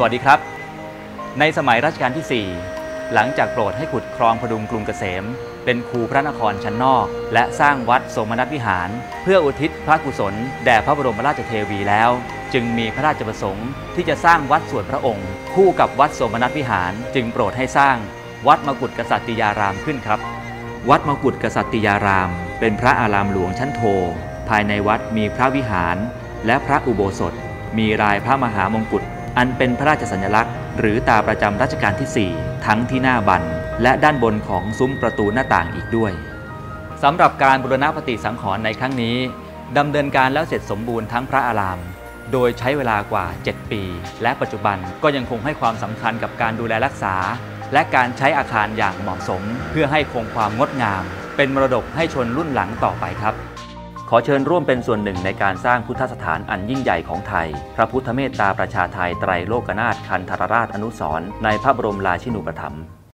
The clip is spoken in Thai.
สวัสดีครับ ในสมัยรัชกาลที่ 4 หลังจากโปรดให้ขุดคลองพดุงกรุงเกษม เป็นคูพระนครชั้นนอก และสร้างวัดสมนัสวิหาร เพื่ออุทิศพระกุศลแด่พระบรมราชเทวีแล้ว จึงมีพระราชประสงค์ที่จะสร้างวัดส่วนพระองค์ คู่กับวัดสมนัสวิหาร จึงโปรดให้สร้างวัดมกุฏกษัตริยารามขึ้นครับ วัดมกุฏกษัตริยาราม เป็นพระอารามหลวงชั้นโท ภายในวัดมีพระวิหาร และพระอุโบสถ มีรายพระมหามงกุฎ อันเป็นพระราชสัญลักษณ์ หรือตาประจำรัชกาลที่ 4 ทั้งที่หน้าบัน และด้านบนของซุ้มประตูหน้าต่างอีกด้วยสำหรับการบูรณปฏิสังขรณ์ในครั้งนี้ดำเนินการแล้วเสร็จสมบูรณ์ทั้งพระอาราม โดยใช้เวลากว่า 7 ปี และปัจจุบันก็ยังคงให้ความสำคัญกับการดูแลรักษา และการใช้อาคารอย่างเหมาะสม เพื่อให้คงความงดงาม เป็นมรดกให้ชนรุ่นหลังต่อไปครับ ขอเชิญร่วมเป็นส่วนหนึ่งในการสร้างพุทธสถานอันยิ่งใหญ่ของไทย พระพุทธเมตตาประชาไทยไตรโลกนาถคันธรราชอนุสรในพระบรมราชินูปถัมภ์